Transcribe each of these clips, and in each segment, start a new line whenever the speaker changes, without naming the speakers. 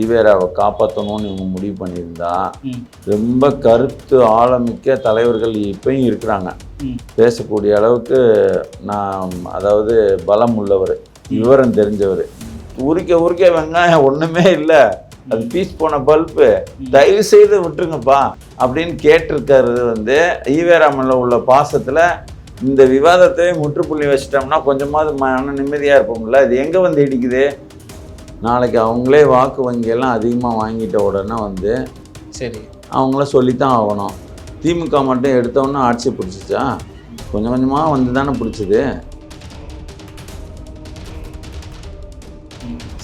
ஈவேராவை காப்பாற்றணும்னு இவங்க முடிவு பண்ணியிருந்தா. ரொம்ப கருத்து ஆழமிக்க தலைவர்கள் இப்பயும் இருக்கிறாங்க. பேசக்கூடிய அளவுக்கு நான் அதாவது பலம் உள்ளவர் விவரம் தெரிஞ்சவர். உரிக்க உரிக்க வெங்காயம் ஒன்றுமே இல்லை. அது பீஸ் போன பல்ப்பு தயவு செய்து விட்டுருங்கப்பா அப்படின்னு கேட்டிருக்கிறது வந்து ஈவேராமனில் உள்ள பாசத்தில் இந்த விவாதத்தை முற்றுப்புள்ளி வச்சிட்டோம்னா கொஞ்சமாவது மன நிம்மதியாக இருப்போம்ல. இது எங்கே வந்து இடிக்குது? நாளைக்கு அவங்களே வாக்கு வங்கியெல்லாம் அதிகமாக வாங்கிட்ட உடனே வந்து
சரி.
அவங்கள சொல்லித்தான் ஆகணும். திமுக மட்டும் எடுத்தோன்னே ஆட்சி பிடிச்சிச்சா? கொஞ்சம் கொஞ்சமாக வந்து தானே பிடிச்சது.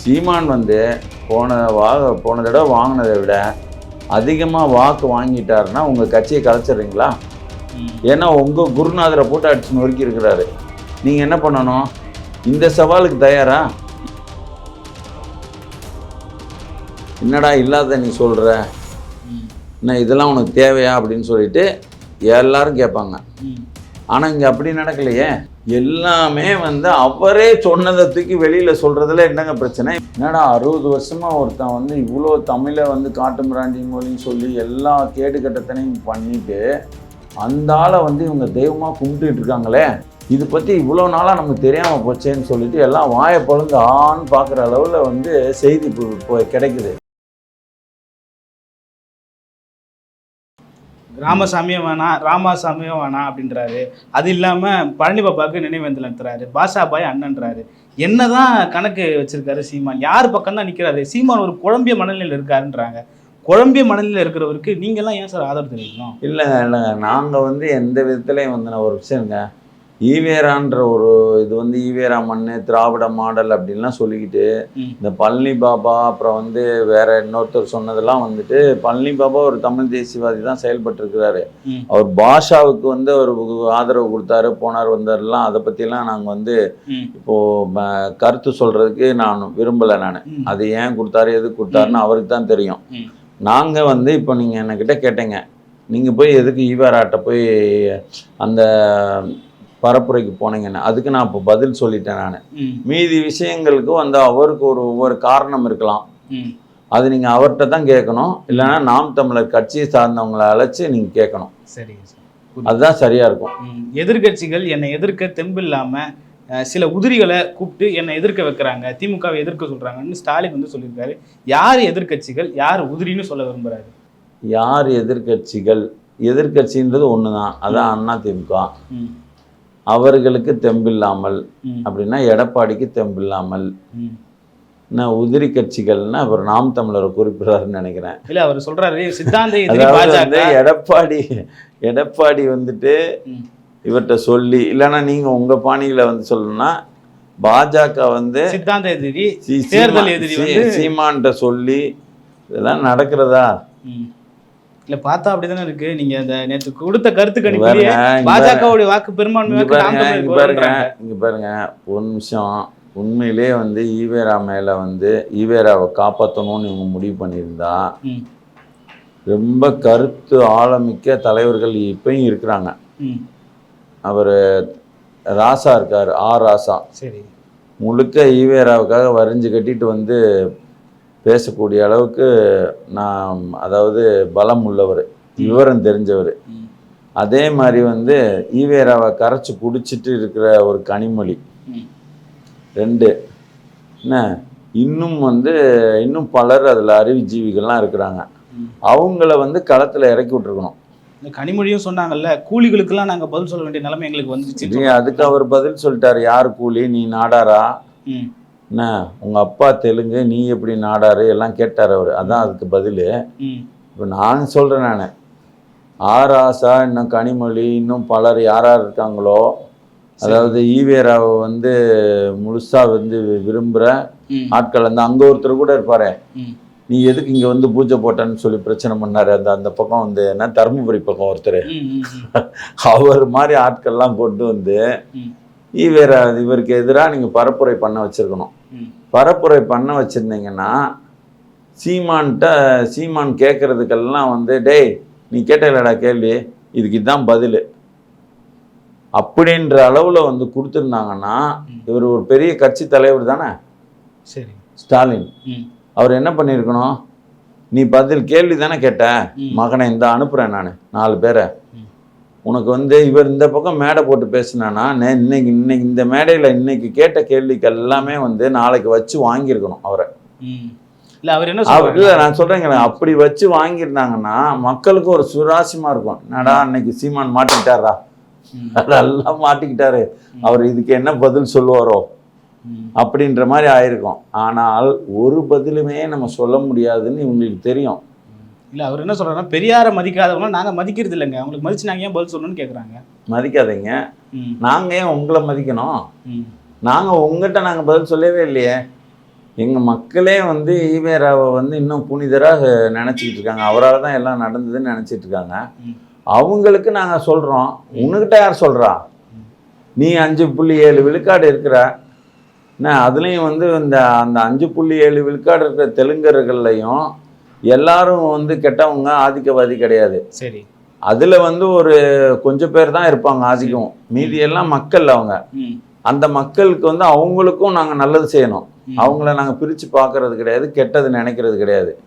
சீமான் வந்து போன வா போன தடவை வாங்கினதை விட அதிகமாக வாக்கு வாங்கிட்டாருன்னா உங்கள் கட்சியை கலைச்சிடுறீங்களா. ஏன்னா உங்கள் குருநாதரை போட்டு அடிச்சு நொறுக்கி இருக்கிறாரு நீங்கள் என்ன பண்ணணும்? இந்த சவாலுக்கு தயாரா? என்னடா இல்லாத நீ சொல்கிற என்ன இதெல்லாம் உனக்கு தேவையா அப்படின்னு சொல்லிட்டு எல்லாரும் கேட்பாங்க. ஆனால் இங்கே அப்படி நடக்கலையே. எல்லாமே வந்து அவரே சொன்னதை தூக்கி வெளியில் சொல்கிறதுல என்னங்க பிரச்சனை? என்னடா அறுபது வருஷமாக ஒருத்தன் வந்து இவ்வளோ தமிழை வந்து காட்டு மிராண்டி மொழின்னு சொல்லி எல்லா கேடு கட்டத்தனையும் பண்ணிட்டு அந்த ஆளை வந்து இவங்க தெய்வமாக கும்பிட்டுட்டு இருக்காங்களே. இது பற்றி இவ்வளோ நாளாக நமக்கு தெரியாமல் போச்சேன்னு சொல்லிட்டு எல்லாம் வாயை பொழுந்து ஆன்னு பார்க்குற அளவில் வந்து செய்தி இப்போ இப்போ கிடைக்குது.
ராமசாமியும் வேணாம் ராமாசாமியும் வேணாம் அப்படின்றாரு. அது இல்லாமல் பழனி பாப்பாவுக்கு நினைவேந்தல் நடத்துறாரு பாஷாபாய் அண்ணன்றாரு. என்னதான் கணக்கு வச்சிருக்காரு சீமான்? யார் பக்கம் தான் நிற்கிறாரு சீமான் ஒரு குழம்பிய மனநிலையில் இருக்காருன்றாங்க. குழம்பிய மனநிலையில் இருக்கிறவருக்கு நீங்கள்லாம் ஏன் சார் ஆதரவு தெரிவிக்கணும்?
இல்லை இல்லை. நாங்கள் வந்து எந்த விதத்துலையும் வந்து நான் ஒரு விஷயங்க ஈவேரான்ற ஒரு இது வந்து ஈவேரா மண்ணு திராவிட மாடல் அப்படின்லாம் சொல்லிக்கிட்டு. இந்த பழனி பாபா அப்புறம் வந்து வேற இன்னொருத்தர் சொன்னதெல்லாம் வந்துட்டு பழனி பாபா ஒரு தமிழ் தேசியவாதி தான் செயல்பட்டிருக்கிறாரு. அவர் பாஷாவுக்கு வந்து ஒரு ஆதரவு கொடுத்தாரு போனார் வந்தார்லாம் அதை பற்றிலாம் நாங்கள் வந்து. இப்போ கருத்து சொல்றதுக்கு நான் விரும்பலை நான். அது ஏன் கொடுத்தாரு எது கொடுத்தாருன்னு அவருக்கு தான் தெரியும். நாங்கள் வந்து இப்போ நீங்கள் என்கிட்ட கேட்டீங்க நீங்கள் போய் எதுக்கு ஈவேராட்ட போய் அந்த பரப்புரைக்கு போனீங்கன்னு அதுக்கு நான் இப்போ பதில் சொல்லிட்டேன் நான். மீதி விஷயங்களுக்கு வந்து அவருக்கு ஒரு ஒவ்வொரு காரணம் இருக்கலாம். அது நீங்கள் அவர்கிட்ட தான் கேட்கணும். இல்லைன்னா நாம் தமிழர் கட்சியை சார்ந்தவங்களை அழைச்சி நீங்கள் கேட்கணும்.
சரிங்க சார்.
அதுதான் சரியாக இருக்கும்.
ம். எதிர்க்கட்சிகள் என்னை எதிர்க்க தெம்பு இல்லாம அஹ், சில உதிரிகளை கூப்பிட்டு என்னை எதிர்க்க வைக்கிறாங்க. திமுகவை எதிர்க்க சொல்றாங்கன்னு ஸ்டாலின் வந்து சொல்லியிருக்காரு. யார் எதிர்க்கட்சிகள் யார் உதிரின்னு சொல்ல விரும்புறாரு?
யார் எதிர்க்கட்சிகள் எதிர்க்கட்சின்றது ஒன்று தான் அதான் அண்ணா திமுக. அவர்களுக்கு தெம்பில்லாமல். அப்படின்னா எடப்பாடிக்கு தெம்பில்லாமல். என்ன உதிரி கட்சிகள்னா அப்புறம் நாம் தமிழரை குறிப்பிடுறாருன்னு நினைக்கிறேன்
இல்ல அவர் சொல்றாரு சித்தாந்த
எடப்பாடி எடப்பாடி வந்துட்டு. இவர்கிட்ட சொல்லி இல்லைன்னா நீங்க உங்க பாணியில வந்து சொல்லணும்னா பாஜக வந்து
சித்தாந்த எதிரி தேர்தல் எதிரி
சி-
வந்து-
சீமான்ட்ட சொல்லி இதெல்லாம் நடக்கிறதா.
இல்ல பார்த்தா அப்படிதானே இருக்கு. நீங்க அந்த நேற்று கொடுத்த கருத்து கணிப்பிலேயே பாஜகவுடைய வாக்கு பெரும்பான்மை வாக்கு
பாருங்க இங்க பாருங்க ஒரு நிமிஷம். உண்மையிலே வந்து ஈவேரா மேல வந்து ஈவேராவை காப்பாற்றணும்னு இவங்க முடிவு பண்ணியிருந்தா. ரொம்ப கருத்து ஆழமிக்க தலைவர்கள் இப்பயும் இருக்கிறாங்க. அவர் ராசா இருக்கார் ஆ ராசா.
சரி.
முழுக்க ஈவேராவுக்காக வரைஞ்சு கட்டிட்டு வந்து பேசக்கூடிய அளவுக்கு நான் அதாவது பலம் உள்ளவர் விவரம் தெரிஞ்சவர். அதே மாதிரி வந்து ஈவேராவை கரைச்சி குடிச்சிட்டு இருக்கிற ஒரு கனிமொழி. ரெண்டு என்ன இன்னும் வந்து இன்னும் பலர் அதில் அறிவுஜீவிகள்லாம் இருக்கிறாங்க. அவங்கள வந்து களத்தில் இறக்கி விட்டுருக்கணும்
இந்த கனிமொழியும் சொன்னாங்கல்ல கூலிகளுக்கெல்லாம் நாங்க பதில் சொல்ல வேண்டிய நிலைமை எங்களுக்கு வந்துருச்சு
நீ அதுக்கு அவர் பதில் சொல்லிட்டாரு யார் கூலி நீ நாடாரா. என்ன உங்கள் அப்பா தெலுங்கு நீ எப்படி நாடாரு எல்லாம் கேட்டார் அவர் அதான் அதுக்கு பதில். இப்போ நான் சொல்கிறேன் நான் ஆர் ஆசா இன்னும் கனிமொழி இன்னும் பலர் யார் யார் இருக்காங்களோ அதாவது ஈவேராவை வந்து முழுசாக வந்து விரும்புகிற. ஆட்கள் வந்து அங்கே ஒருத்தர் கூட இருப்பாரு. நீ எதுக்கு இங்கே வந்து பூஜை போட்டேன்னு சொல்லி பிரச்சனை பண்ணாரு அந்த அந்த பக்கம் வந்து என்ன தருமபுரி பக்கம் ஒருத்தர். அவர் மாதிரி ஆட்கள்லாம் கொண்டு வந்து. ஈவேரா இவருக்கு எதிராக நீங்கள் பரப்புரை பண்ண வச்சிருக்கணும். பரப்புரை பண்ண வச்சுருந்தீங்கன்னா சீமான்கிட்ட சீமான் கேட்குறதுக்கெல்லாம் வந்து டேய் நீ கேட்டலடா கேள்வி இதுக்கு இதுதான் பதில் அப்படின்ற அளவில் வந்து கொடுத்துருந்தாங்கன்னா. இவர் ஒரு பெரிய கட்சி தலைவர் தானே
சரி
ஸ்டாலின். அவர் என்ன பண்ணியிருக்கணும் நீ பதில் கேள்வி தானே கேட்ட. மகனை இந்த அனுப்புகிறேன் நான் நாலு பேரை. உனக்கு வந்து இவர் இந்த பக்கம் மேடை போட்டு பேசினானா இன்னைக்கு இன்னைக்கு இந்த மேடையில் இன்னைக்கு கேட்ட கேள்விக்கு எல்லாமே வந்து நாளைக்கு வச்சு வாங்கியிருக்கணும் அவரை.
இல்ல அவர் என்ன
இல்லை நான் சொல்கிறேங்க அப்படி வச்சு வாங்கியிருந்தாங்கன்னா மக்களுக்கு ஒரு சுராசியமாக இருக்கும். என்னடா அன்னைக்கு சீமான் மாட்டிக்கிட்டாரா. அதெல்லாம் மாட்டிக்கிட்டாரு. அவர் இதுக்கு என்ன பதில் சொல்லுவாரோ. அப்படின்ற மாதிரி ஆயிருக்கும். ஆனால் ஒரு பதிலுமே நம்ம சொல்ல முடியாதுன்னு இவங்களுக்கு தெரியும்.
இல்ல அவர் என்ன சொல்றாருன்னா பெரியாரை மதிக்காதவங்க நாங்க மதிக்கிறது இல்லைங்க. அவங்களுக்கு மதிச்சு நாங்க ஏன் பதில் சொல்லணும்னு கேக்குறாங்க.
மதிக்காதீங்க. நாங்கள் ஏன் உங்களை மதிக்கணும். நாங்கள் உங்ககிட்ட நாங்கள் பதில் சொல்லவே இல்லையே. எங்கள் மக்களே வந்து ஈவேராவை வந்து இன்னும் புனிதராக நினச்சிக்கிட்டு இருக்காங்க. அவரால் தான் எல்லாம் நடந்ததுன்னு நினச்சிட்டு இருக்காங்க. அவங்களுக்கு நாங்கள் சொல்கிறோம் உன்னுக்கிட்ட யார் சொல்கிறா நீ அஞ்சு புள்ளி ஏழு விழுக்காடு இருக்கிற என்ன அதுலேயும் வந்து இந்த அந்த அஞ்சு புள்ளி ஏழு விழுக்காடு இருக்கிற தெலுங்கர்கள்லையும் எல்லாரும் வந்து கெட்டவங்க ஆதிக்கவாதி கிடையாது.
சரி.
அதில் வந்து ஒரு கொஞ்சம் பேர் தான் இருப்பாங்க ஆதிக்கம். மீதி எல்லாம் மக்கள் அவங்க. அந்த மக்களுக்கு வந்து அவங்களுக்கும் நாங்கள் நல்லது செய்யணும். அவங்கள நாங்கள் பிரித்து பார்க்கறது கிடையாது கெட்டது நினைக்கிறது கிடையாது.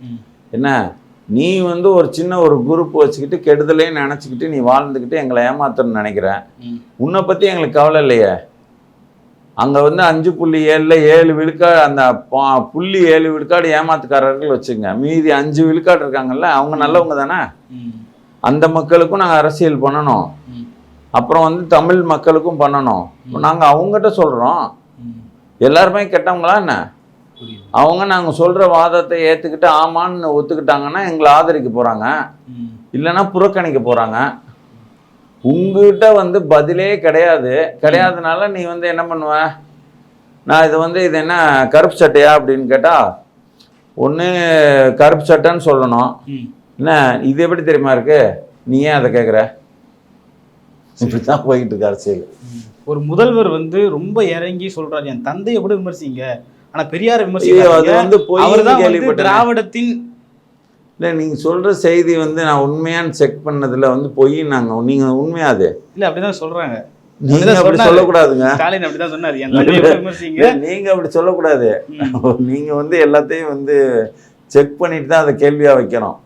என்ன? நீ வந்து ஒரு சின்ன ஒரு குரூப் வச்சுக்கிட்டு கெடுதலையும் நினச்சிக்கிட்டு நீ வாழ்ந்துக்கிட்டு எங்களை ஏமாத்தணும்னு நினைக்கிற?
ம்.
உன்னை பற்றி எங்களுக்கு கவலை இல்லையே. அங்கே வந்து அஞ்சு புள்ளி ஏழில் ஏழு விழுக்காடு அந்த பா- புள்ளி ஏழு விழுக்காடு ஏமாத்துக்காரர்கள் வச்சுங்க. மீதி அஞ்சு விழுக்காடு இருக்காங்கல்ல அவங்க நல்லவங்க தானே. அந்த மக்களுக்கும் நாங்கள் அரசியல் பண்ணணும். அப்புறம் வந்து தமிழ் மக்களுக்கும் பண்ணணும். நாங்கள் அவங்ககிட்ட சொல்கிறோம். எல்லாருமே கெட்டவங்களா என்ன? அவங்க நாங்கள் சொல்கிற வாதத்தை ஏற்றுக்கிட்டு ஆமான்னு ஒத்துக்கிட்டாங்கன்னா எங்களை ஆதரிக்க போகிறாங்க. இல்லைன்னா புறக்கணிக்க போகிறாங்க உங்ககிட்ட வந்து பதிலே கிடையாது. கிடையாதுனால நீ வந்து என்ன பண்ணுவ? நான் இது வந்து இது என்ன கருப்பு சட்டையா அப்படின்னு கேட்டால் ஒன்று கருப்பு சட்டைன்னு சொல்லணும். என்ன இது எப்படி தெரியுமா இருக்கு? நீ ஏன் அதை கேட்குற இப்படி தான் போய்கிட்டு இருக்கு அரசியல்.
ஒரு முதல்வர் வந்து ரொம்ப இறங்கி சொல்றாரு. என் தந்தையை கூட விமர்சிங்க. ஆனா பெரியாரை
பொய்ன்னு
அவர்தான் வந்து
கேள்விப்பட்டேன்.
திராவிடத்தின்
இல்லை நீங்கள் சொல்கிற செய்தி வந்து நான் உண்மையான்னு செக் பண்ணதில் வந்து பொய் நாங்கள் நீங்கள் உண்மையா அது?
இல்ல அப்படிதான் சொல்றாங்க.
நீங்கள்
அப்படிதான்
அப்படி. சொல்லக்கூடாதுங்க.
ஸ்டாலின் அப்படிதான் சொன்னாரு.
நீங்கள் அப்படி சொல்லக்கூடாது.
ம்.
நீங்கள் வந்து எல்லாத்தையும் வந்து செக் பண்ணிட்டு தான் அதை கேள்வியாக வைக்கணும்.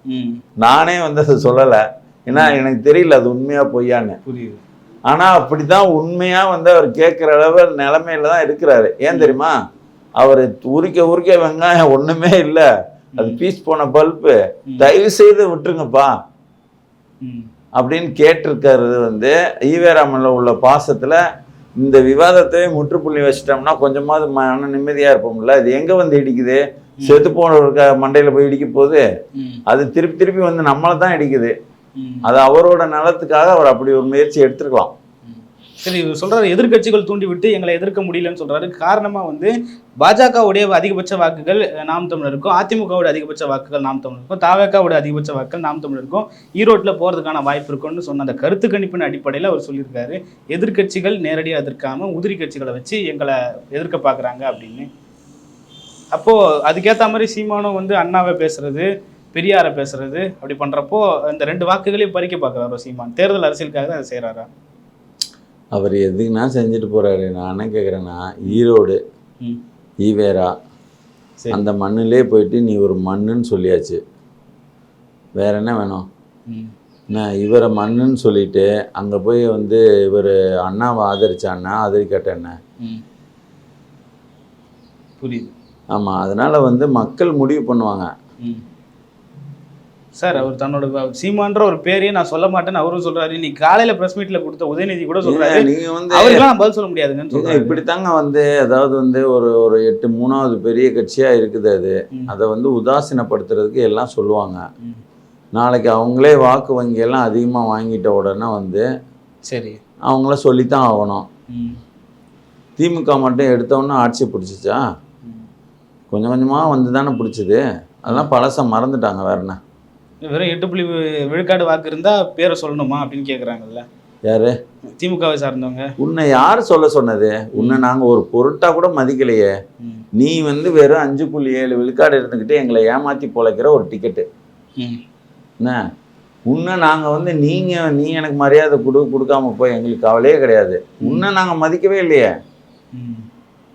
நானே வந்து அதை சொல்லலை. ஏன்னா எனக்கு தெரியல அது உண்மையா பொய்யான்னு.
புரியுது.
ஆனால் அப்படி தான் உண்மையாக வந்து அவர் கேட்குற அளவு நிலமையில தான் இருக்கிறாரு. ஏன் தெரியுமா? அவர் உரிக்க உரிக்க வெங்காயம் ஒன்றுமே இல்லை. அது பீஸ் போன பல்பு. தயவு செய்து விட்டுருங்கப்பா. அப்படின்னு கேட்டிருக்கிறது வந்து ஈவேராமன்ல உள்ள பாசத்தில் இந்த விவாதத்தை முற்றுப்புள்ளி வச்சிட்டோம்னா கொஞ்சமாவது மன நிம்மதியாக இருப்போம்ல. இது எங்கே வந்து இடிக்குது? செத்து போனவருக்கு மண்டையில் போய் இடிக்க போகுது. அது திருப்பி திருப்பி வந்து நம்மளை தான் இடிக்குது. அது அவரோட நலத்துக்காக அவர் அப்படி ஒரு முயற்சி எடுத்திருக்கலாம்.
சரி இவர் சொல்றாரு எதிர்க்கட்சிகள் தூண்டிவிட்டு எங்களை எதிர்க்க முடியலன்னு சொல்றாரு. காரணமா வந்து பாஜகவுடைய அதிகபட்ச வாக்குகள் நாம் தமிழருக்கும் அதிமுகவுடைய அதிகபட்ச வாக்குகள் நாம் தமிழருக்கும் தாவேக்காவுடைய அதிகபட்ச வாக்குகள் நாம் தமிழருக்கும் ஈரோட்ல போறதுக்கான வாய்ப்பு இருக்கும்னு சொன்ன அந்த கருத்து கணிப்பின் அடிப்படையில் அவர் சொல்லியிருக்காரு. எதிர்க்கட்சிகள் நேரடியாக எதிர்க்காம உதிரி கட்சிகளை வச்சு எங்களை எதிர்க்க பார்க்குறாங்க அப்படின்னு. அப்போ அதுக்கேற்ற மாதிரி சீமானும் வந்து அண்ணாவை பேசுறது பெரியாரை பேசுறது அப்படி பண்றப்போ இந்த ரெண்டு வாக்குகளையும் பறிக்க பார்க்குறாரோ சீமான்? தேர்தல் அரசியலுக்காக தான் அதை செய்கிறாரா
அவர் எதுக்குன்னா செஞ்சுட்டு போறாரு. நான் என்ன கேட்குறேன்னா ஈரோடு ஈவேரா. அந்த மண்ணிலே போயிட்டு நீ ஒரு மண்ணுன்னு சொல்லியாச்சு. வேற என்ன வேணும்? என்ன இவரை மண்ணுன்னு சொல்லிட்டு அங்கே போய் வந்து இவர் அண்ணாவை ஆதரிச்சான்னா ஆதரிக்காட்ட என்ன
புரியுது.
ஆமாம் அதனால வந்து மக்கள் முடிவு பண்ணுவாங்க.
சார் அவர் தன்னோட சீமான்ற ஒரு பேரையே நான் சொல்ல மாட்டேன்னு அவரும் சொல்றாரு. இன்னைக்கு காலையில பிரஸ் மீட்ல கொடுத்த உதயநிதி கூட சொல்றாரு.
நீங்க வந்து
அவருக்கெல்லாம் பதில் சொல்ல முடியாதுங்கன்னு சொல்றாரு.
இப்படித்தாங்க வந்து அதாவது வந்து ஒரு ஒரு எட்டு மூணாவது பெரிய கட்சியா இருக்குது அது. அதை வந்து உதாசீனப்படுத்துறதுக்கு எல்லாம் சொல்லுவாங்க. நாளைக்கு அவங்களே வாக்கு வங்கியெல்லாம் அதிகமாக வாங்கிட்ட உடனே வந்து
சரி.
அவங்கள சொல்லித்தான் ஆகணும். திமுக மட்டும் எடுத்தோன்னே ஆட்சி பிடிச்சிச்சா. கொஞ்சம் கொஞ்சமாக வந்து தானே பிடிச்சது. அதெல்லாம் பழசை மறந்துட்டாங்க வேற என்ன?
வெறும் எட்டு புள்ளி விழுக்காடு வாக்கு இருந்தா பேரை சொல்லணுமா அப்படின்னு கேக்குறாங்கல்ல.
யாரு?
திமுகவை சார்ந்தவங்க.
உன்னை யார் சொல்ல சொன்னது? உன்னை நாங்கள் ஒரு பொருட்டா கூட மதிக்கலையே. நீ வந்து வெறும் அஞ்சு புள்ளி ஏழு விழுக்காடு இருந்துக்கிட்டு எங்களை ஏமாற்றி பொழைக்கிற ஒரு டிக்கெட்டு. என்ன? உன்னை நாங்கள் வந்து நீங்கள் நீ எனக்கு மரியாதை கொடு கொடுக்காம போய் எங்களுக்கு கவலையே கிடையாது. உன்னை நாங்கள் மதிக்கவே இல்லையே.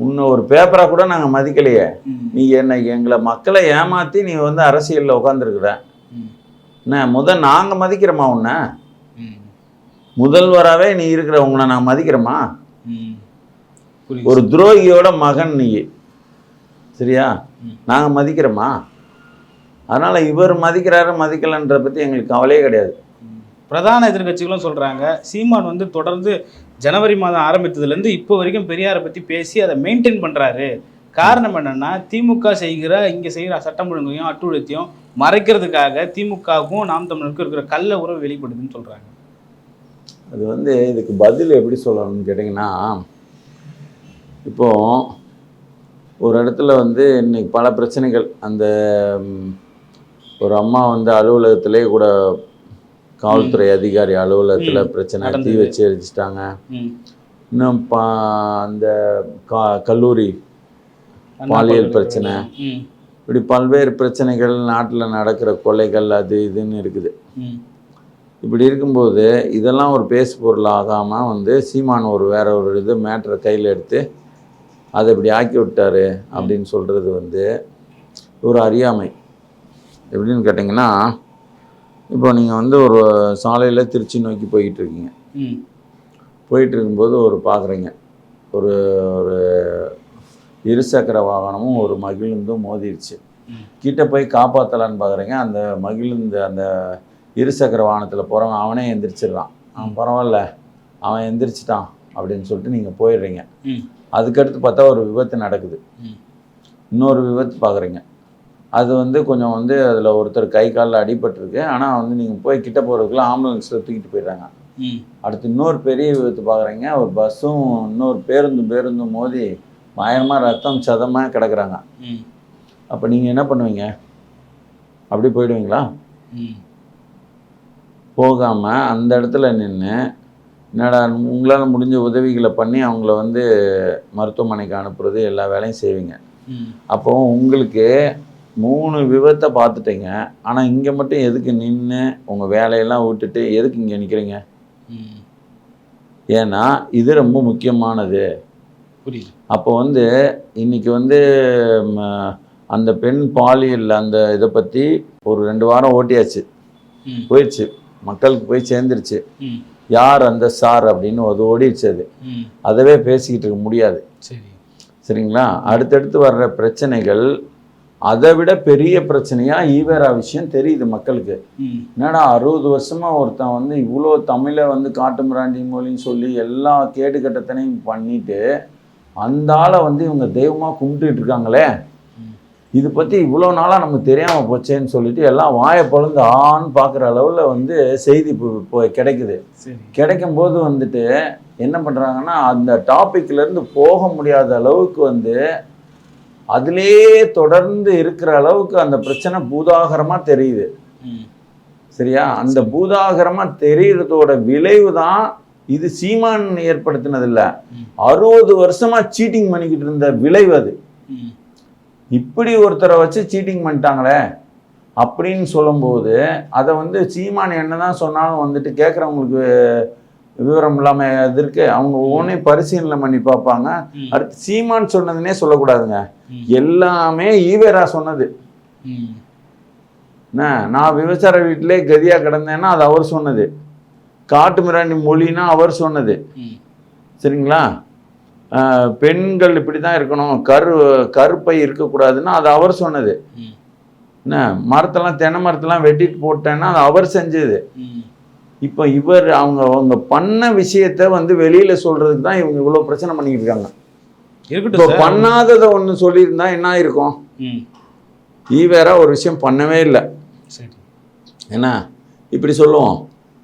உன்னை ஒரு பேப்பரா கூட நாங்க மதிக்கலையே. நீ என்னை எங்களை மக்களை ஏமாத்தி நீ வந்து அரசியல்ல உட்காந்துருக்குற என்ன முதல் நாங்க மதிக்கிறோமா உன்னை? முதல்வராகவே நீ இருக்கிற உங்களை நான் மதிக்கிறோமா? ஒரு துரோகியோட மகன் நீ. சரியா?
ம்.
நாங்க மதிக்கிறோமா? அதனால இவர் மதிக்கிறாரு மதிக்கலன்றத பத்தி எங்களுக்கு கவலையே கிடையாது.
பிரதான எதிர்க்கட்சிகளும் சொல்றாங்க சீமான் வந்து தொடர்ந்து ஜனவரி மாதம் ஆரம்பித்ததுலேருந்து இப்போ வரைக்கும் பெரியாரை பத்தி பேசி அதை மெயின்டைன் பண்றாரு. காரணம் என்னன்னா திமுக செய்கிற இங்க செய்கிற சட்டம் ஒழுங்கையும் அட்டுழியத்தையும் மறைக்கிறதுக்காக திமுகவுக்கும் நாம் தமிழருக்கும் இருக்கிற கள்ள உறவு வெளிப்படுதுன்னு சொல்றாங்க
அது வந்து இதுக்கு பதில் எப்படி சொல்லணும்னு கேட்டிங்கன்னா இப்போ ஒரு இடத்துல வந்து இன்னைக்கு பல பிரச்சனைகள் அந்த ஒரு அம்மா வந்து அலுவலகத்திலே கூட காவல்துறை அதிகாரி அலுவலகத்தில். பிரச்சனை தீ. வச்சு எரிச்சிட்டாங்க. இன்னும் பா அந்த கா கல்லூரி பாலியல். பிரச்சனை. இப்படி பல்வேறு பிரச்சனைகள் நாட்டில் நடக்கிற கொலைகள் அது இதுன்னு இருக்குது. இப்படி இருக்கும்போது இதெல்லாம் ஒரு பேசு பொருள் ஆகாமல் வந்து சீமான் ஒரு வேற ஒரு இது மேட்ரை கையில் எடுத்து அதை இப்படி ஆக்கி விட்டாரு அப்படின்னு சொல்கிறது வந்து ஒரு அறியாமை. எப்படின்னு கேட்டிங்கன்னா இப்போ நீங்கள் வந்து ஒரு சாலையில் திருச்சி நோக்கி போய்கிட்டு இருக்கீங்க. போயிட்டு இருக்கும்போது ஒரு பார்க்குறீங்க ஒரு ஒரு இருசக்கர வாகனமும் ஒரு மகிழுந்தும் மோதிருச்சு. கிட்ட போய் காப்பாற்றலான்னு பார்க்குறீங்க அந்த மகிழுந்து அந்த இருசக்கர வாகனத்தில் போகிறவன் அவனே எந்திரிச்சிடுறான். அவன் பரவாயில்ல. அவன் எந்திரிச்சிட்டான். அப்படின்னு சொல்லிட்டு நீங்கள் போயிடுறீங்க. அதுக்கடுத்து பார்த்தா ஒரு விபத்து நடக்குது. இன்னொரு விபத்து பார்க்குறீங்க அது வந்து கொஞ்சம் வந்து அதில் ஒருத்தர் கை காலில் அடிபட்டிருக்கு. ஆனால் வந்து நீங்கள் போய் கிட்ட போகிறதுக்குள்ள ஆம்புலன்ஸில் தூக்கிட்டு போயிடுறாங்க. அடுத்து இன்னொரு பெரிய விபத்து பார்க்குறீங்க ஒரு பஸ்ஸும் இன்னொரு பேருந்தும் பேருந்தும் மோதி பயங்கரமாக ரத்தம் சதமாக கிடக்குறாங்க. அப்போ நீங்கள் என்ன பண்ணுவீங்க? அப்படி போயிடுவீங்களா. போகாமல் அந்த இடத்துல நின்று என்னடா உங்களால் முடிஞ்ச உதவிகளை பண்ணி அவங்கள வந்து மருத்துவமனைக்கு அனுப்புறது எல்லா வேலையும் செய்வீங்க. அப்போ உங்களுக்கு மூணு விபத்தை பார்த்துட்டீங்க. ஆனால் இங்கே மட்டும் எதுக்கு நின்று உங்கள் வேலையெல்லாம் விட்டுட்டு எதுக்கு இங்கே நிற்கிறீங்க. ஏன்னா இது ரொம்ப முக்கியமானது.
புரியுது.
அப்போ வந்து இன்னைக்கு வந்து அந்த பெண் பாலியல் அந்த இதை பற்றி ஒரு ரெண்டு வாரம் ஓட்டியாச்சு. போயிடுச்சு. மக்களுக்கு போய் சேர்ந்துருச்சு. யார் அந்த சார் அப்படின்னு அது ஓடிடுச்சு அது. அதவே பேசிக்கிட்டு இருக்க முடியாது.
சரி.
சரிங்களா? அடுத்தடுத்து வர்ற பிரச்சனைகள் அதை விட பெரிய பிரச்சனையா ஈவேரா விஷயம் தெரியுது மக்களுக்கு. என்னடா அறுபது வருஷமா ஒருத்தன் வந்து இவ்வளோ தமிழை வந்து காட்டு மிராண்டி மொழின்னு சொல்லி எல்லா கேடு கட்டத்தனையும் பண்ணிட்டு அந்த ஆளை வந்து இவங்க தெய்வமாக கும்பிட்டுட்டு இருக்காங்களே. இது பற்றி இவ்வளோ நாளாக நமக்கு தெரியாமல் போச்சேன்னு சொல்லிட்டு எல்லாம் வாயை பொழுந்து ஆன்னு பார்க்குற அளவில் வந்து செய்தி இப்போ கிடைக்குது. கிடைக்கும் போது வந்துட்டு என்ன பண்ணுறாங்கன்னா அந்த டாபிக்ல இருந்து போக முடியாத அளவுக்கு வந்து அதிலேயே தொடர்ந்து இருக்கிற அளவுக்கு அந்த பிரச்சனை பூதாகரமாக தெரியுது. சரியா? அந்த பூதாகரமாக தெரிகிறதோட விளைவு தான் இது சீமான் ஏற்படுத்தினது இல்ல
ம்.
அறுபது வருஷமா சீட்டிங் பண்ணிக்கிட்டு இருந்த விளைவு அது. இப்படி ஒருத்தரை வச்சு சீட்டிங் பண்ணிட்டாங்களே அப்படின்னு சொல்லும்போது அதை வந்து சீமான் என்னதான் சொன்னாலும் வந்துட்டு கேட்குறவங்களுக்கு விவரம் இல்லாமல் இது இருக்கு அவங்க ஒவ்வொன்றையும் பரிசீலனை பண்ணி பார்ப்பாங்க. அடுத்து சீமான் சொன்னதுன்னே சொல்லக்கூடாதுங்க. எல்லாமே ஈவேரா சொன்னது. என்ன? நான் விவசாய வீட்டிலே கதியா கிடந்தேன்னா அது அவர் சொன்னது. காட்டு மிராண்டி மொழினா அவர் சொன்னது. சரிங்களா? பெண்கள் இப்படி தான் இருக்கணும். கரு கருப்பை இருக்கக்கூடாதுன்னா அது அவர் சொன்னது. என்ன மரத்தெல்லாம் தென்னை மரத்தெல்லாம் வெட்டிட்டு போட்டேன்னா அது அவர் செஞ்சது. இப்போ இவர் அவங்க அவங்க பண்ண விஷயத்த வந்து வெளியில சொல்றதுக்கு தான் இவங்க இவ்வளோ பிரச்சனை பண்ணிக்கிட்டு இருக்காங்க.
இருக்கட்டும்
பண்ணாததை ஒன்று சொல்லியிருந்தா என்ன இருக்கும் ஈவேரா ஒரு விஷயம் பண்ணவே இல்லை. என்ன இப்படி சொல்லுவோம்.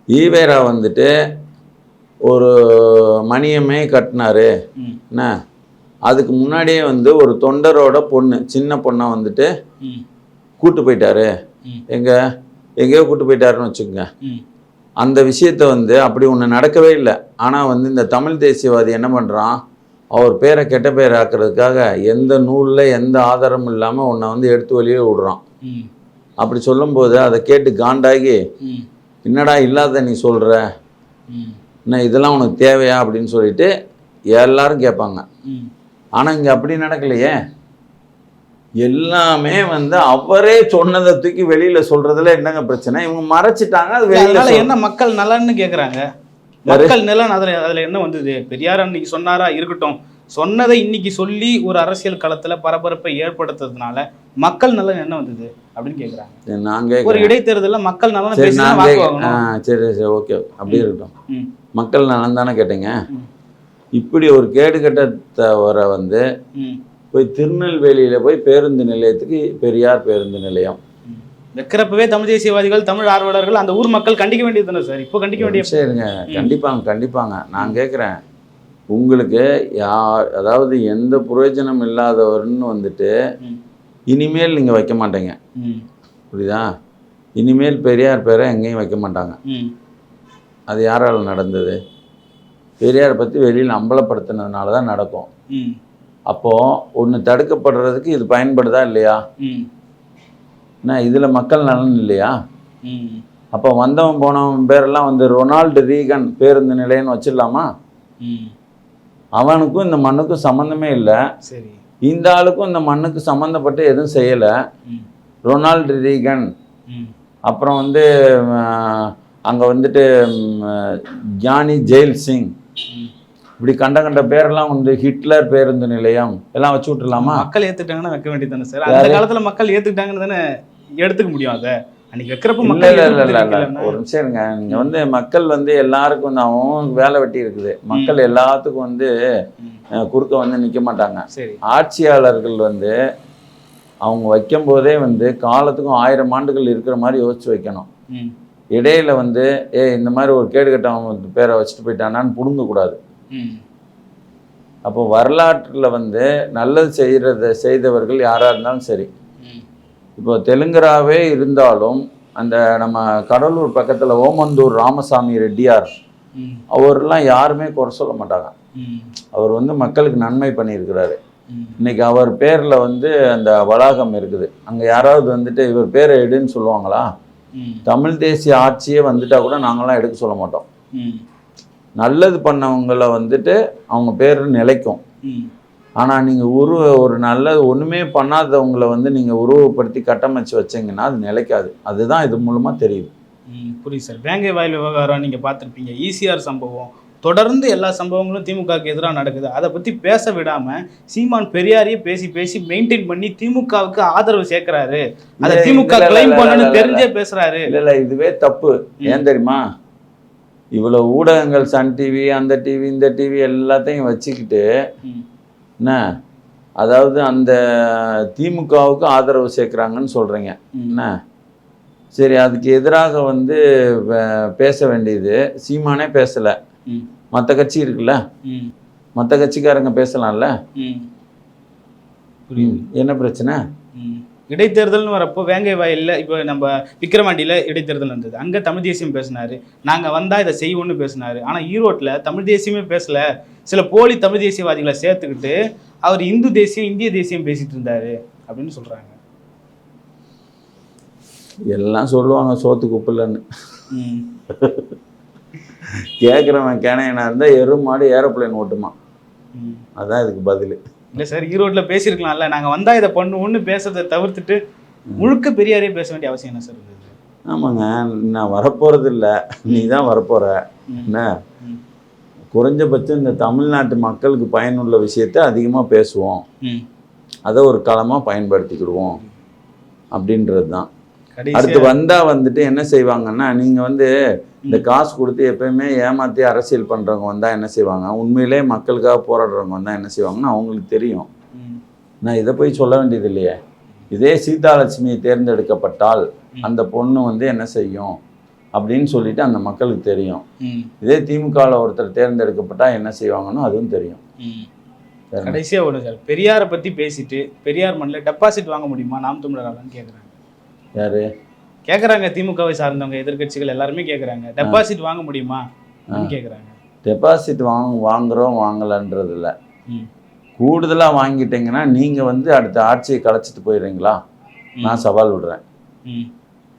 ஈவேரா வந்துட்டு ஒரு மணியமே கட்டினாரு. என்ன? அதுக்கு முன்னாடியே வந்து ஒரு தொண்டரோட பொண்ணு சின்ன பொண்ணை வந்துட்டு கூட்டு போயிட்டாரு. எங்க? எங்கேயோ கூட்டு போயிட்டாருன்னு வச்சுக்கோங்க. அந்த விஷயத்த வந்து அப்படி ஒன்று நடக்கவே இல்லை. ஆனால் வந்து இந்த தமிழ் தேசியவாதி என்ன பண்ணுறான் அவர் பேரை கெட்ட பேர் ஆக்குறதுக்காக எந்த நூலில் எந்த ஆதாரமும் இல்லாமல் உன்னை வந்து எடுத்து வெளியே விடுறான். அப்படி சொல்லும்போது அதை கேட்டு காண்டாகி என்னடா இல்லாத நீ சொல்கிற என்ன இதெல்லாம் உனக்கு தேவையா அப்படின்னு சொல்லிட்டு எல்லாரும் கேட்பாங்க.
ம்,
ஆனா இங்க அப்படி நடக்கலையே. எல்லாமே வந்து அவரே சொன்னதை தூக்கி வெளியில சொல்றதுல என்னங்க பிரச்சனை? இவங்க மறைச்சிட்டாங்க அது வெளியில
என்ன மக்கள் நலன்னு கேக்குறாங்க? மக்கள் நலன் அதுல அதுல என்ன வந்தது? பெரியார் அன்னைக்கு சொன்னாரா? இருக்கட்டும். சொன்னதை இன்னைக்கு சொல்லி ஒரு அரசியல் களத்துல பரபரப்பை ஏற்படுத்துறதுனால மக்கள் நலன் என்ன வந்தது அப்படின்னு கேக்குறாங்க.
நான்
ஒரு இடைத்தேர்தல்ல மக்கள் நலன்
சரி நான் சரி சரி ஓகே. அப்படியே இருக்கட்டும். மக்கள் நலன் தானே கேட்டீங்க. இப்படி ஒரு கேடு கட்டத்தவரை வந்து போய் திருநெல்வேலியில போய் பேருந்து நிலையத்துக்கு பெரியார் பேருந்து நிலையம்.
வைக்கிறப்பவே தமிழ் தேசியவாதிகள் தமிழ் ஆர்வலர்கள் அந்த ஊர் மக்கள் கண்டிக்க வேண்டியது தானே சார்? இப்போ கண்டிக்க வேண்டிய
சரிங்க. கண்டிப்பாங்க கண்டிப்பாங்க. நான் கேட்குறேன் உங்களுக்கு யார் அதாவது எந்த பிரயோஜனம் இல்லாதவர்னு வந்துட்டு இனிமேல் நீங்கள் வைக்க மாட்டீங்க. புரியுதா? இனிமேல் பெரியார் பேரை எங்கேயும் வைக்க மாட்டாங்க. அது யாரால் நடந்தது? பெரியாரை பற்றி வெளியில் அம்பலப்படுத்தினதுனால தான் நடக்கும். அப்போது ஒன்று தடுக்கப்படுறதுக்கு இது பயன்படுதா இல்லையா? என்ன இதில் மக்கள் நலன் இல்லையா. அப்போ வந்தவன் போனவன் பேரெல்லாம் வந்து ரொனால்டு ரீகன் பேருந்து நிலையம்னு வச்சிடலாமா. அவனுக்கும் இந்த மண்ணுக்கும் சம்மந்தமே இல்லை.
சரி.
இந்த ஆளுக்கும் இந்த மண்ணுக்கு சம்மந்தப்பட்டு எதுவும் செய்யலை. Ronald Reagan. அப்புறம் வந்து அங்கே வந்துட்டு ஜானி ஜெயில் சிங். இப்படி கண்ட கண்ட பேரெல்லாம் வந்து ஹிட்லர் பேருந்து நிலையம். எல்லாம் வச்சு விட்டுலாமா
மக்கள் ஏத்துக்கிட்டாங்கன்னா வைக்க வேண்டியது தானே சார்? அந்த காலத்துல மக்கள் ஏத்துக்கிட்டாங்கன்னு தானே எடுத்துக்க முடியும் அதை? அன்னைக்கு வைக்கிறப்ப
இல்ல
மக்கள்
இல்ல இல்ல
எதிர்ப்பு
இல்ல இல்ல.
தெரிவிக்கலைன்னா-
ஒரு நிமிஷம் இருங்க. நீங்க வந்து மக்கள் வந்து எல்லாருக்கும் அவன் வேலை வெட்டி இருக்குது. மக்கள் எல்லாத்துக்கும் வந்து குறுக்க வந்து நிக்க மாட்டாங்க. ஆட்சியாளர்கள் வந்து அவங்க வைக்கும் போதே வந்து காலத்துக்கும் ஆயிரம் ஆண்டுகள் இருக்கிற மாதிரி யோசிச்சு வைக்கணும். இடையில வந்து ஏ இந்த மாதிரி ஒரு கேடு கட்டவன் பேரை வச்சுட்டு போயிட்டானான்னு புடுங்கக்கூடாது அப்போ வரலாற்றில் வந்து நல்லது செய்கிறத செய்தவர்கள் யாராக இருந்தாலும் சரி. இப்போ தெலுங்கராவே இருந்தாலும் அந்த நம்ம கடலூர் பக்கத்தில் ஓமந்தூர் ராமசாமி ரெட்டியார்
ம்,
அவரெல்லாம் யாருமே குறை சொல்ல மாட்டாங்க. அவர் வந்து மக்களுக்கு நன்மை பண்ணியிருக்கிறாரு. இன்னைக்கு அவர் பேரில் வந்து அந்த வளாகம் இருக்குது. அங்கே யாராவது வந்துட்டு இவர் பேரை எடுன்னு சொல்லுவாங்களா? தமிழ் தேசிய ஆட்சியே வந்துட்டா கூட நாங்களாம் எடுக்க சொல்ல மாட்டோம். நல்லது பண்ணவங்களை வந்துட்டு அவங்க பேர் நிலைக்கும். ஆனால் நீங்கள் உருவ ஒரு நல்லது ஒன்றுமே பண்ணாதவங்களை வந்து நீங்கள் உருவப்படுத்தி கட்டமைச்சு வச்சீங்கன்னா அது நிலைக்காது. அதுதான் இது மூலமாக தெரியுது.
புரியுது சார். வேங்கை வாயில் விவகாரம் நீங்க பார்த்திருப்பீங்க. ஈசிஆர் சம்பவம். தொடர்ந்து எல்லா சம்பவங்களும் திமுகவுக்கு எதிராக நடக்குது. அதை பத்தி பேச விடாம சீமான் பெரியாரையே பேசி பேசி மெயின்டைன் பண்ணி திமுகவுக்கு ஆதரவு சேர்க்கிறாரு. அதை திமுக கிளைம்
இல்ல.
தெரிஞ்சே பேசுறாரு.
இல்லை இல்லை இதுவே தப்பு. ஏன் தெரியுமா? இவ்வளோ ஊடகங்கள் சன் டிவி அந்த டிவி இந்த டிவி எல்லாத்தையும் வச்சுக்கிட்டு என்ன? அதாவது அந்த திமுகவுக்கு ஆதரவு சேர்க்குறாங்கன்னு சொல்கிறீங்க என்ன? சரி அதுக்கு எதிராக வந்து பேச வேண்டியது சீமானே பேசலை. மற்ற கட்சி இருக்குல்ல? மற்ற கட்சிக்காரங்க பேசலாம்ல? என்ன பிரச்சனை.
இடைத்தேர்தல்னு வரப்போ வேங்கை வயல்ல இப்போ நம்ம விக்கிரவாண்டியில இடைத்தேர்தல் இருந்தது அங்க தமிழ் தேசியம் பேசினாரு. நாங்க வந்தா இதை செய்வோம்னு பேசினாரு. ஆனா ஈரோட்ல தமிழ் தேசியமே பேசல. சில போலி தமிழ் தேசியவாதிகளை சேர்த்துக்கிட்டு அவர் இந்து தேசியம் இந்திய தேசியம் பேசிட்டு இருந்தாரு அப்படின்னு சொல்றாங்க.
எல்லாம் சொல்லுவாங்க சோத்துக்கு உப்பில்லன்னு.
ம்.
கேட்குறவன் கேனையனா இருந்தால் எரு மாடு ஏரோப்ளேன் ஓட்டுமா.
ம்.
அதான் இதுக்கு பதில்.
இல்ல சார் ஈரோட்ல பேசியிருக்கலாம்ல. நாங்க வந்தா இதை பண்ணுவோம்னு பேசுறதை தவிர்த்துட்டு முழுக்க பெரியாரே பேச வேண்டிய அவசியம் என்ன சார்?
ஆமாங்க. நான் வரப்போகிறது இல்லை நீ தான் வரப்போகிற. என்ன. குறைஞ்சபட்சம் இந்த தமிழ்நாட்டு மக்களுக்கு பயனுள்ள விஷயத்தை அதிகமாக பேசுவோம். அதை ஒரு களமாக பயன்படுத்திக்கிடுவோம். அப்படின்றது தான் அடுத்து வந்தா வந்துட்டு என்ன செய்வாங்கன்னா நீங்க வந்து இந்த காசு கொடுத்து எப்பயுமே ஏமாத்தி அரசியல் பண்றவங்க வந்தா என்ன செய்வாங்க? உண்மையிலே மக்களுக்காக போராடுறவங்க வந்தா என்ன செய்வாங்கன்னா அவங்களுக்கு தெரியும். நான் இதை போய் சொல்ல வேண்டியது இல்லையே இதே சீதாலட்சுமி தேர்ந்தெடுக்கப்பட்டால் அந்த பொண்ணு வந்து என்ன செய்யும்? அப்படின்னு சொல்லிட்டு அந்த மக்களுக்கு தெரியும். இதே திமுகவில் ஒருத்தர் தேர்ந்தெடுக்கப்பட்டா என்ன செய்வாங்கன்னு அதுவும் தெரியும்?
கடைசியா ஒன்று சார். பெரியாரை பத்தி பேசிட்டு பெரியார் மண்ணில் டெபாசிட் வாங்க முடியுமா? நாம் தமிழராலன்னு கேட்குறாங்க
யாரு?
கேட்குறாங்க திமுகவை சார்ந்தவங்க எதிர்க்கட்சிகள் எல்லாருமே கேட்குறாங்க டெபாசிட் வாங்க முடியுமா? கேட்குறாங்க
டெபாசிட் வாங்க வாங்குறோம் வாங்கலன்றது இல்லை. கூடுதலாக வாங்கிட்டீங்கன்னா நீங்கள் வந்து அடுத்த ஆட்சியை கலைச்சிட்டு போயிடுறீங்களா? நான் சவால் விடுறேன்.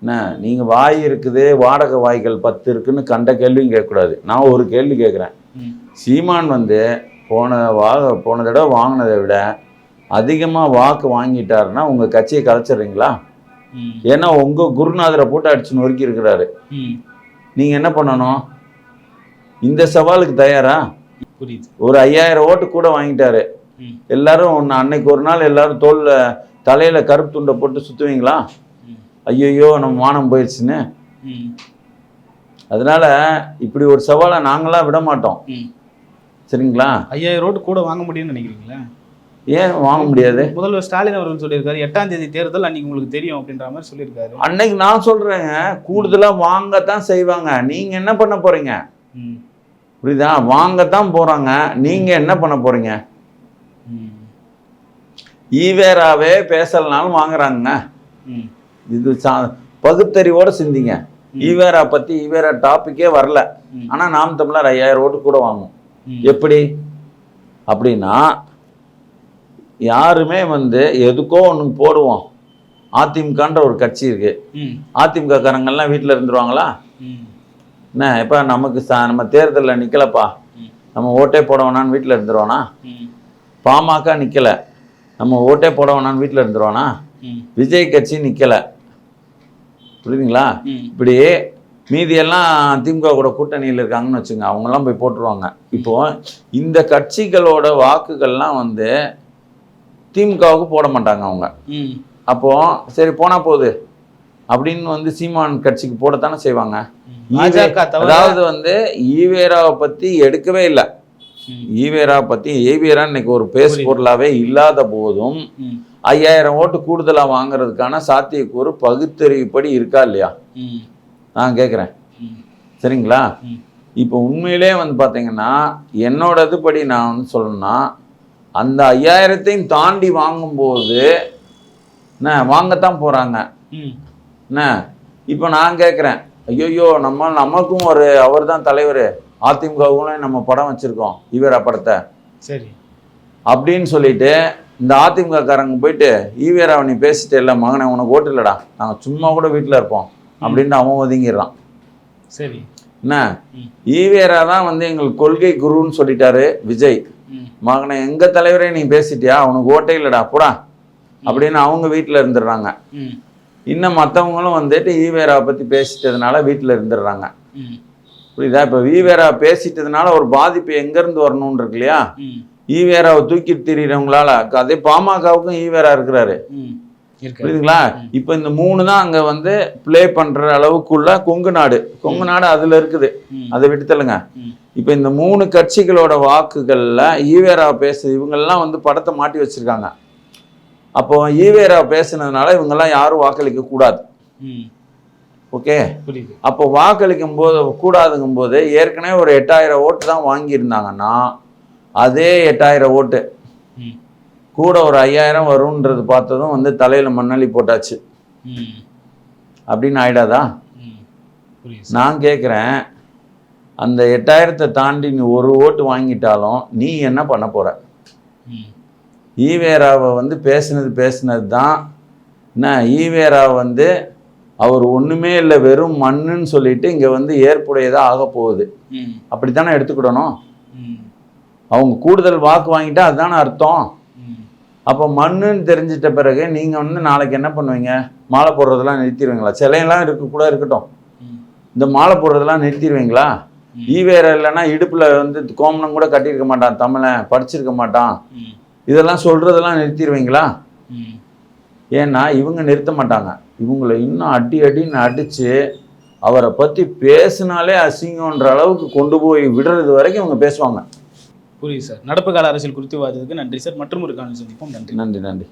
என்ன? நீங்கள் வாய் இருக்குது வாடகை வாய்கள் பத்து இருக்குன்னு கண்ட கேள்வியும் கேட்கக்கூடாது. நான் ஒரு கேள்வி கேட்குறேன். சீமான் வந்து போன வா போன தடவை வாங்கினதை விட அதிகமாக வாக்கு வாங்கிட்டாருன்னா உங்கள் கட்சியை கலைச்சிடுறீங்களா? ஏன்னா உங்கள் குருநாதரை போட்டு அடிச்சு நொறுக்கி இருக்கிறாரு.
ம்.
நீங்கள் என்ன பண்ணணும்? இந்த சவாலுக்கு தயாரா?
புரியுது.
ஒரு ஐயாயிரம் ஓட்டு கூட வாங்கிட்டாரு. எல்லாரும் ஒன்று அன்னைக்கு ஒரு நாள் எல்லாரும் தோல்ல தலையில கருப்பு துண்டை போட்டு சுத்துவீங்களா?
ம்.
ஐயையோ நம்ம மானம் போயிடுச்சுன்னு. அதனால இப்படி ஒரு சவாலை நாங்களாம் விட மாட்டோம். சரிங்களா?
ஐயாயிரம் ரோடு கூட வாங்க முடியும்னு நினைக்கிறீங்களா?
ஏன் வாங்க முடியாது?
முதல்வர் ஸ்டாலின் அவர்கள் சொல்லியிருக்காரு எட்டாம் தேதி தேர்தல் அன்னைக்கு உங்களுக்கு தெரியும் அப்படின்ற மாதிரி சொல்லியிருக்காரு.
அன்னைக்கு நான் சொல்றேங்க கூடுதலா வாங்கத்தான் செய்வாங்க. நீங்க என்ன பண்ண போறீங்க? புரியுதா? வாங்கத்தான் போறாங்க. நீங்க என்ன பண்ண போறீங்க? ஈவேராவே பேசலனாலும் வாங்குறாங்க இது பகுத்தறிவோட சிந்திங்க. ஈவேரா பத்தி ஈவேரா டாபிக்கே வரல. ஆனா நாம் தமிழர் ஐயாயிரம் ஓட்டு கூட வாங்கும். எப்படி? அப்படின்னா யாருமே வந்து எதுக்கோ ஒன்று போடுவோம். அதிமுகன்ற ஒரு கட்சி இருக்கு. அதிமுக காரங்கெல்லாம் வீட்டில் இருந்துருவாங்களா? என்ன இப்போ நமக்கு ச நம்ம தேர்தலில் நிற்கலப்பா. நம்ம ஓட்டே போட வேணான்னு வீட்டில் இருந்துருவானா? பாமக நிற்கல நம்ம ஓட்டே போட வேணான்னு வீட்டில் இருந்துருவானா? விஜய் கட்சி நிற்கல புரியுதுங்களா? இப்படி மீதியெல்லாம் திமுக கூட கூட்டணியில் இருக்காங்கன்னு வச்சுங்க அவங்கெல்லாம் போய் போட்டுருவாங்க. இப்போ இந்த கட்சிகளோட வாக்குகள்லாம் வந்து திமுகவுக்கு போட மாட்டாங்க அவங்க. அப்போ சரி போனா போகுது அப்படின்னு வந்து சீமான் கட்சிக்கு போடத்தானே செய்வாங்க. அதாவது வந்து ஈவேராவை பத்தி எடுக்கவே இல்லை. ஈவேரா பத்தி ஈவேரா இன்னைக்கு ஒரு பேசு. பொருளாவே இல்லாத போதும் ஐயாயிரம் ஓட்டு கூடுதலா வாங்குறதுக்கான சாத்தியக்கூறு பகுத்தறிவுப்படி இருக்கா இல்லையா? நான் கேட்குறேன் சரிங்களா. இப்போ உண்மையிலே வந்து பார்த்தீங்கன்னா என்னோட இதுபடி நான் வந்து சொல்லணும்னா அந்த ஐயாயிரத்தையும் தாண்டி வாங்கும்போது என்ன வாங்கத்தான் போகிறாங்க என்ன இப்போ நான் கேட்குறேன் ஐயோ நம்ம நமக்கும் ஒரு அவர் தான் தலைவர். அதிமுகவுக்கும் நம்ம படம் வச்சுருக்கோம் ஈவேரா படத்தை.
சரி.
அப்படின்னு சொல்லிட்டு இந்த அதிமுக காரங்க போயிட்டு ஈவேராவை நீ பேசிட்டு இல்லை மகனே உனக்கு ஓட்டு இல்லைடா. நாங்கள் சும்மா கூட வீட்டில் இருப்போம் அப்படின்ட்டு அவன் ஒதுங்கிடுறான்.
சரி.
என்ன. ஈவேரா தான் வந்து எங்களுக்கு கொள்கை குருன்னு சொல்லிட்டாரு விஜய். மகனை எங்க தலைவரே நீ பேசிட்டியா? உனக்கு ஓட்டே இல்லடா போடா. அப்படின்னு அவங்க வீட்டில் இருந்துடுறாங்க. இன்னும் மற்றவங்களும் வந்துட்டு ஈவேரா பற்றி பேசிட்டதுனால வீட்டில் இருந்துடுறாங்க. புரியுதா? இப்போ ஈவேரா பேசிட்டதுனால ஒரு பாதிப்பு எங்கேருந்து வரணும்னு இருக்கு இல்லையா? ஈவேராவை தூக்கி திரியிறவங்களால அதே பாமகவுக்கும் ஈவேரா இருக்கிறாரு. புரியுதுங்களா? இப்போ இந்த மூணு தான் அங்கே வந்து ப்ளே பண்ணுற அளவுக்குள்ள கொங்கு நாடு. கொங்கு நாடு அதில் இருக்குது. அதை
ம்,
இப்போ இந்த மூணு கட்சிகளோட வாக்குகளில் ஈவேரா பேசு இவங்கெல்லாம் வந்து படத்தை மாட்டி வச்சிருக்காங்க. அப்போ ஈவேரா பேசுனதுனால இவங்கெல்லாம் யாரும் வாக்களிக்க கூடாது. ஓகே? அப்போ வாக்களிக்கும் போது கூடாதுங்கும் போது ஏற்கனவே ஒரு எட்டாயிரம் ஓட்டு தான் வாங்கியிருந்தாங்கன்னா அதே எட்டாயிரம் ஓட்டு. கூட ஒரு ஐயாயிரம் வரும்ன்றது பார்த்ததும் வந்து தலையில் மண்ணள்ளி போட்டாச்சு. அப்படின்னு ஆயிடாதா? நான் கேட்குறேன் அந்த எட்டாயிரத்தை தாண்டி நீ ஒரு ஓட்டு வாங்கிட்டாலும் நீ என்ன பண்ண போற?
ம்,
ஈவேராவை வந்து பேசுனது பேசுனது தான் என்ன? ஈவேரா வந்து அவர் ஒன்றுமே இல்லை வெறும் மண்ணுன்னு சொல்லிட்டு இங்கே வந்து ஏற்புடையதாக ஆக போகுது. அப்படித்தானே எடுத்துக்கிடணும்? அவங்க கூடுதல் வாக்கு வாங்கிட்டா அதுதானே அர்த்தம். அப்போ மண்ணுன்னு தெரிஞ்சிட்ட பிறகு நீங்கள் வந்து நாளைக்கு என்ன பண்ணுவீங்க? மாலை போடுறதெல்லாம் நிறுத்திடுவீங்களா? சிலையெல்லாம் இருக்க கூட இருக்கட்டும். இந்த மாலை போடுறதெல்லாம் நிறுத்திடுவீங்களா. ஈவேரா இல்லைன்னா இடுப்பில் வந்து கோமணம் கூட கட்டியிருக்க மாட்டான் தமிழன் படிச்சிருக்க மாட்டான். இதெல்லாம் சொல்கிறதெல்லாம் நிறுத்திடுவீங்களா. ஏன்னா இவங்க நிறுத்த மாட்டாங்க. இவங்களை இன்னும் அடி அடின்னு அடித்து அவரை பற்றி பேசினாலே அசிங்கன்ற அளவுக்கு கொண்டு போய் விடுறது வரைக்கும் இவங்க பேசுவாங்க.
புரியுது சார். நடப்பு கால அரசியல் குறித்து வாதத்துக்கு நன்றி சார். மற்றும் ஒரு காணொலி சந்திப்போம். நன்றி.
நன்றி நன்றி.